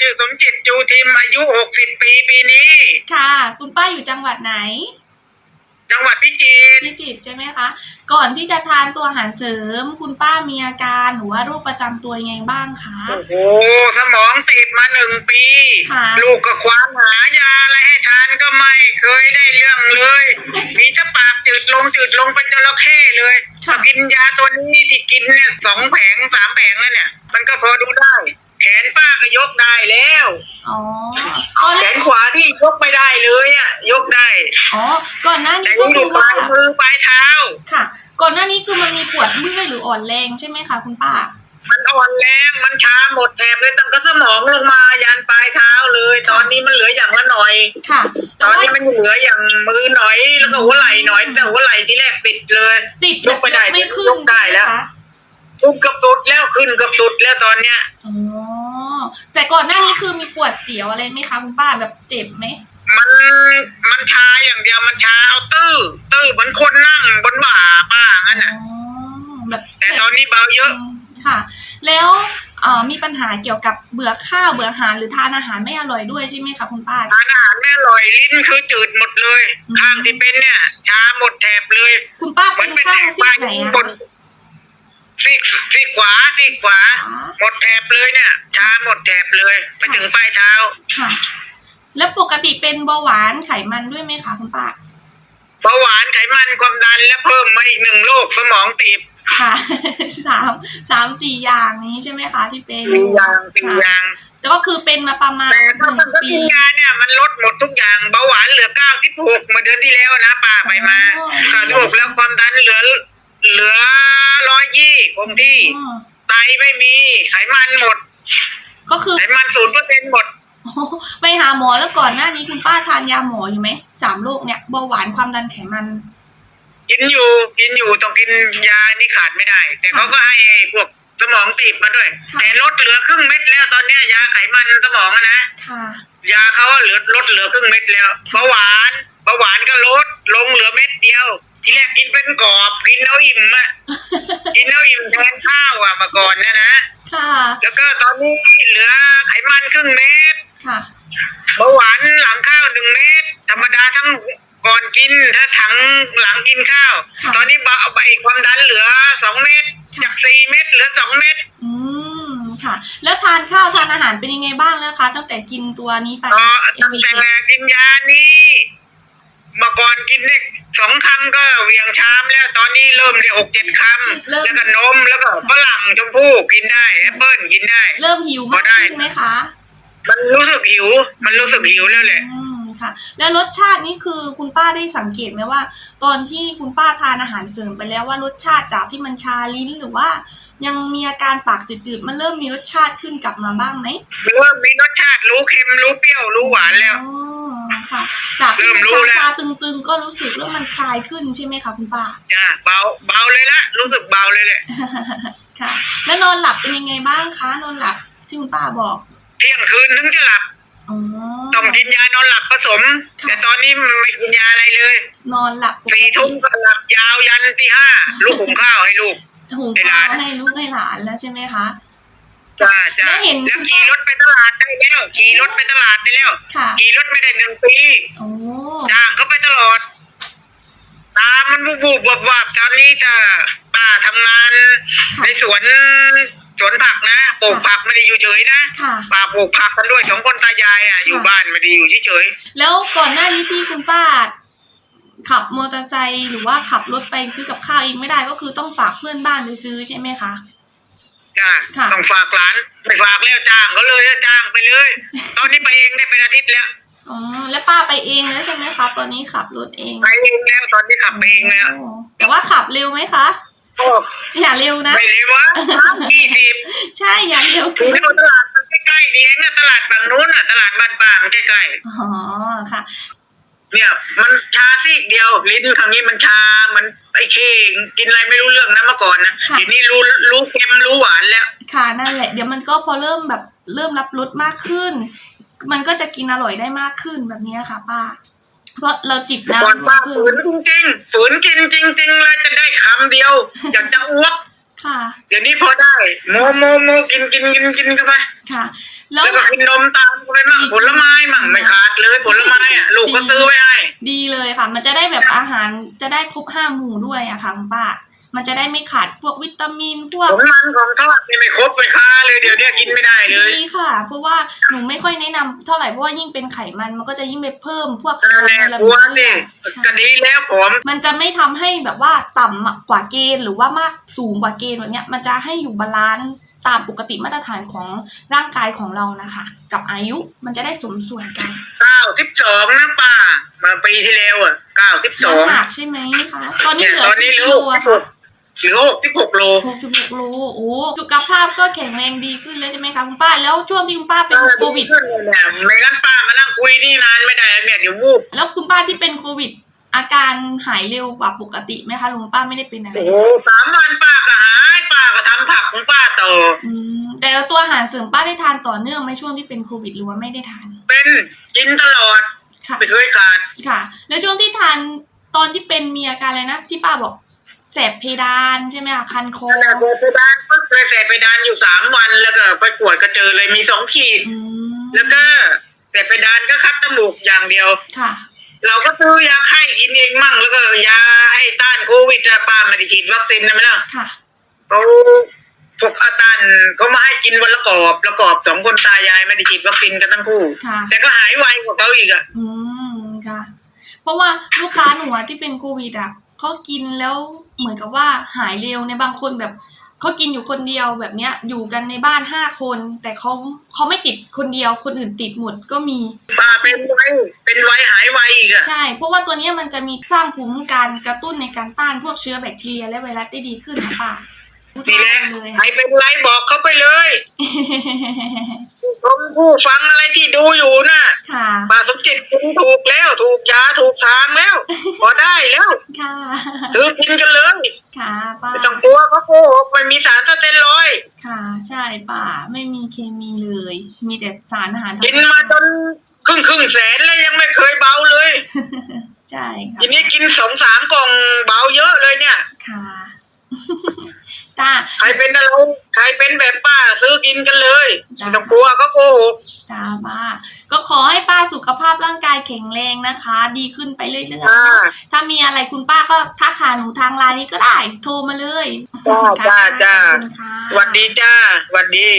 ชื่อสมจิตจูทิมอายุหกสิบปีปีนี้ ค่ะ คุณป้าอยู่จังหวัดไหน จังหวัดพิจิตรพิจิตรใช่ไหมคะ ก่อนที่จะทานตัวอาหารเสริม คุณป้ามีอาการหรือว่าโรคประจำตัวยังไงบ้างคะ โอ้โหสมองติดมาหนึ่งปี ค่ะ ลูกก็ควานหายาอะไรให้ทานก็ไม่เคยได้เรื่องเลย มีถ้าปากจืดลงจืดลงเป็นจระเข้เลยพอกินยาตัวนี้ที่กินเนี่ยสองแผงสามแผงแล้วเนี่ย มันก็พอดูได้ แขนป้าก็ยกได้แล้ว อ๋อตอนแขแรกนขวาที่ยกไม่ได้เลยอะ ยกได้ อ๋อ ก่อนหน้าแต่นี้ก็ยังอคืยู่อปว่าลายมือปลายเท้า ค่ะ ก่อนหน้านี้คือมันมีปวดเมื่อยหรืออ่อนแรงใช่ไหมคะคุณป้า มันอ่อนแรงมันช้าหมดแถบเลยตั้งแต่สมองลงมายันปลายเท้าเลย ตอนนี้มันเหลืออย่างละหน่อย ค่ะตแต่อนว่านี้มันเหลืออย่างมือหน่อยแล้วก็หัวไหล่หน่อยแต่หัวไหล่ที่แรกติดเลย ติดยกไม่ได้ไม่ขึ้นยกได้แล้ว ใช่หมคะ ทุกเกับสุดแล้วขึ้นเกับสุดแล้วตอนเนี้ย อ๋อ แต่ก่อนหน้านี้คือมีปวดเสียวอะไรไหมคะคุณป้าแบบเจ็บไหม มันมันชาอย่างเดียวมันชาเอาตื้อตื้อเหมือนคนนั่งบนบ่าป้างั้นอ๋อ น่ะ แบบแต่ตอนนี้เบาเยอะ ค่ะ แล้วเอ่อมีปัญหาเกี่ยวกับเบื่อข้าวเบื่ออาหารหรือทานอาหารไม่อร่อยด้วยใช่ไหมคะคุณป้าทานอาหารไม่อร่อยลิ้นคือจืดหมดเลย อืม ข้างที่เป็นเนี่ยชาหมดแถบเลย คุณป้ามัเป็นนเป็นข้างแถบซีป้ากไหนอยู่อะบน ซีกซีกขวาซีกขวาคะหมดแถบเลยเนี่ยชาหมดแถบเลยไปถึงปลายเท้าค่ะ แล้วปกติเป็นเบาหวานไขมันด้วยไหมคะคุณป้าเบาหวานไขมันความดันและเพิ่มมาอีกหนึ่งโรคสมองตีบค่ะสามสามสี่อย่างนี้ใช่ไหมคะที่เป็นสี่อย่างสี่ค่ะอย่างแต่ก็คือเป็นมาประมาณแต่หถ้านึ่มันงก็ปีกินยาเนี่ยมันลดหมดทุกอย่างเบาหวานเหลือเก้าสิบหกมาเดือนที่แล้วนะป้าไปมาอ๋อเก้าสิบหกแล้วความดันเหลือ เหลือร้อยยี่คงที่อ๋อไตไม่มีไขมันหมด ก็คือ ไขมันศูนย์เปอร์เซ็นต์หมด ไปหาหมอแล้วก่อนหน้านี้คุณป้าทานยาหมออยู่ไหมสามโรคเนี่ยเบาหวานความดันไขมัน กินอยู่กินอยู่ต้องกินยานี่ขาดไม่ได้ แต่เขาก็ให้ไอ้พวกสมองตีบมาด้วย ค่ะ แต่ลดเหลือครึ่งเม็ดแล้วตอนเนี้ยยาไขมันสมองอะนะค่ะ ยาเขาเหลือลดเหลือครึ่งเม็ดแล้วเบาหวานเบาหวานก็ลดลงเหลือเม็ดเดียว ทีแรกกินเป็นกรอบ กินเอาอิ่มอะกินเอาอิ่มแทนข้าวอะเมาก่อนเนะนะค่ะ แล้วก็ตอนนี้เหลือไขมันครึ่งเม็ดค่ะเบาหวานหลังข้าวหนึ่งเม็ดธรรมดาทั้งก่อนกินถ้าถังหลังกินข้าวค่ะตอนนี้เบาไปความดันเหลือสองเม็ดค่ะจากสี่เม็ดเหลือสองเม็ดอืมค่ะ แล้วทานข้าวทานอาหารเป็นยังไงบ้างแล้วคะตั้งแต่กินตัวนี้ไปก็ตั้งแต่กินยานี้ เมื่อก่อนกินได้สองคำก็เหวียงชามแล้วตอนนี้เริ่มได้หกเจ็ดคำแล้วก็นมแล้วก็ฝรั่งชมพู่กินได้แอปเปิ้ลกินได้ เริ่มหิวมากพอได้ขึ้นไหมคะ มันรู้สึกหิว มันรู้สึกหิวแล้วแหละอืมค่ะแล้วรสชาตินี่คือคุณป้าได้สังเกตไหมว่า ตอนที่คุณป้าทานอาหารเสริมไปแล้วว่ารสชาติจากที่มันชาลิ้นหรือว่า ยังมีอาการปากจืดๆมันเริ่มมีรสชาติขึ้นกลับมาบ้างไหมเริ่มมีรสชาติรู้เค็มรู้เปรี้ยวรู้หวานแล้วอ๋อ ค่ะ จากที่มันเริ่มรู้แล้ว ชาๆตึงๆ ก็รู้สึกว่ามันคลายขึ้นใช่ไหมคะคุณป้า จ้าเบาเบาเลยละรู้สึกเบาเลยแหละค่ะ แล้วนอนหลับเป็นยังไงบ้างคะ นอนหลับที่คุณป้าบอก เที่ยงคืนถึงจะหลับอ๋อ ต้องกินยานอนหลับผสม ค่ะ แต่ตอนนี้มันไม่กินยาอะไรเลยนอนหลับปกสี่ติทุ่มก็หลับยาวยันตีห้าลูกหุงข้าวให้ลูก หุงให้หข้าลาวนให้ลูกให้หลานแล้วใช่ไหมคะ จ้าจ้าแล้วเห็นแล้วขี่รถไปตลาดได้แล้วขี่รถไปตลาดได้แล้วค่ะ ขี่รถไม่ได้หนึ่งปีโอ้จ้างเขาไปตลอด ตามันวูบวูบวับวับตอนนี้จะป้าทำงาน ค่ะ ในสวนสวนผักนะปลูกผักไม่ได้อยู่เฉยนะค่ะ ป้าปลูกผักกันด้วยสองคนตายายอะอยู่บ้านไม่ได้อยู่เฉยแล้วก่อนหน้านี้ที่คุณป้า ขับมอเตอร์ไซค์หรือว่าขับรถไปซื้อกับข้าวเองไม่ได้ก็คือต้องฝากเพื่อนบ้านไปซื้อใช่ไหมคะๆ จ้าค่ะ ต้องฝากหลานไปฝากแล้วจ้างเขาเลยจ้างไปเลย ตอนนี้ไปเองได้เป็นอาทิตย์แล้ว อ๋อแล้วป้าไปเองแล้วใช่ไหมคะตอนนี้ขับรถเองไปเองแล้วตอนนี้ขับไปเองแล้วโอ้แต่ว่าขับเร็วไหมคะ โอ้อย่าเร็วนะ ไม่เลยวะยี่สิบใช่อย่าเร็วถึงตลาดมันใกล้ๆนี่เองอะตลาดฝั่งนู้นอะตลาดบ้านป่ามันใกล้ๆ อ๋อค่ะ เนี่ยมันชาซีกเดียว ลิ้นทางนี้มันชา มันไอ้เคกินอะไรไม่รู้เรื่องนะเมื่อก่อนนะค่ะทีนี้รู้รู้เค็มรู้หวานแล้ว ค่ะนั่นแหละ เดี๋ยวมันก็พอเริ่มแบบเริ่มรับรสมากขึ้น มันก็จะกินอร่อยได้มากขึ้นแบบนี้ค่ะ ป้า เพราะเราจิบน้ำก่อนป้าเพิ่ฝืมนจริงๆฝืนกินจริงๆเลยจะได้คำเดียว อยากจะอ้วก ค่ะ เดี๋ยวนี้พอได้โมโมโมกินกินกินกินกันไปค่ะ แล้วแล้วก็กินนมตามไปมั่งผลไม้มั่งไม่ขาดเลยผลไม้อะลูกก็ซื้อไว้ให้ ดีเลยค่ะ มันจะได้แบบอาหารจะได้ครบห้าหมู่ด้วยอะค่ะคุณป้า มันจะได้ไม่ขาดพวกวิตามินพวก ของมันของทอดนี่ไม่ครบไม่ค้าเลยเดี๋ยวเนี้ยกินไม่ได้เลย ดีค่ะ เพราะว่าหนูไม่ค่อยแนะนำเท่าไหร่เพราะว่ายิ่งเป็นไขมันมันก็จะยิ่งไปเพิ่มพวกไขนั่นมันแหละในระกลัวบบเลืสิอดก็ใช่ดีแล้วผม มันจะไม่ทำให้แบบว่าต่ำกว่าเกณฑ์หรือว่ามากสูงกว่าเกณฑ์แบบเนี้ย มันจะให้อยู่บาลานซ์ตามปกติมาตรฐานของร่างกายของเรานะคะ กับอายุมันจะได้สมส่วนกันเก้าสิบสองนะป้ามาปีที่แล้วอะเก้าสิบสองน้ำหนักใช่ไหมคะตอนนี้เนี่ยเหลือตอนนี้กี่เหลืกิอโลหกอะคะเหลือหกสิบหกโลหกสิบหกโลโอ้สุขภาพก็แข็งแรงดีขึ้นเลยใช่ไหมคะคุณป้า แล้วช่วงที่คุณป้าเป็นโควิดเนี่ยไม่งั้นป้ามานั่งคุยนี่นานไม่ได้เนี่ยเดี๋ยววูบแล้วคุณป้าที่เป็นโควิด อาการหายเร็วกว่าปกติไหมคะลุงป้าไม่ได้เป็นอะไรโอ้โหสามวันป้าก็หายป้าก็ทำผักของป้าต่ออืมแต่ตัวอาหารเสริมป้าได้ทานต่อเนื่องไหมช่วงที่เป็นโควิดหรือว่าไม่ได้ทาน เป็นกินตลอดค่ะไม่เคยขาดค่ะ แล้วช่วงที่ทานตอนที่เป็นมีอาการอะไรนะที่ป้าบอก แสบเพดานใช่ไหมคะคันคอแต่ไปดานปึ๊บเลยแต่ไปดานอยู่สามวันแล้วก็ไปกวดก็เจอเลยมีสองขีด อืมแล้วก็แต่ไปดานก็คัดจมูกอย่างเดียว ค่ะ เราก็ซื้อยาไข้กินเองมั่ง แล้วก็ยาไอ้ต้านโควิดอะป้าไม่ได้ฉีดวัคซีนนะไหมล่ะค่ะ เขาพวกอาตันเขามาให้กินวันละกอบละกอบสองคนตายายไม่ได้ฉีดวัคซีนกันทั้งคู่ ค่ะ แต่ก็หายไวกว่าเขาอีกอะอืมค่ะ เพราะว่าลูกค้าหนูอะที่เป็นโควิดอะเขากินแล้ว เหมือนกับว่าหายเร็วในบางคนแบบเขากินอยู่คนเดียวแบบเนี้ยอยู่กันในบ้านห้าคน แต่เขาเขาไม่ติดคนเดียว คนอื่นติดหมดก็มีป้าเป็นไวเป็นไวหายไวอีกอะใช่ เพราะว่าตัวเนี้ยมันจะมีสร้างภูมิคุ้มกันกระตุ้นในการต้านพวกเชื้อแบคทีเรียและไวรัสได้ดีขึ้นนะป่า นี่แหละเลยใครเป็นไรบอกเขาไปเลยผมผู้ฟังอะไรที่ดูอยู่น่ะค่ะป้าสมจิตกินถูกแล้ว ถูกยาถูกทางแล้วพอได้แล้วค่ะถือกินกันเลยค่ะป้าไม่ต้องกลัวเขาโกหกไม่มีสารสเตียรอยด์ค่ะ ใช่ป่าไม่มีเคมีเลย มีแต่สารอาหารธรรกินมาจนครึ่งครึ่งแสนแล้วยังไม่เคยเบาเลย ใช่ค่ะทีนี้กินสองสามกล่องเบาเยอะเลยเนี่ยค่ะ จ้าใครเป็นอะไรใครเป็นแบบป้าซื้อกินกันเลยจ้ะไม่ต้องกลัวเขาโกหกจ้าป้า ก็ขอให้ป้าสุขภาพร่างกายแข็งแรงนะคะ ดีขึ้นไปเรื่อยจ้าๆถ้ามีอะไรคุณป้าก็ทักหาหนูทางไลน์นี้ก็ได้ โทรมาเลยจ้าจ้าจ้าขอบคุณค่ะหวัดดีจ้าหวัดดี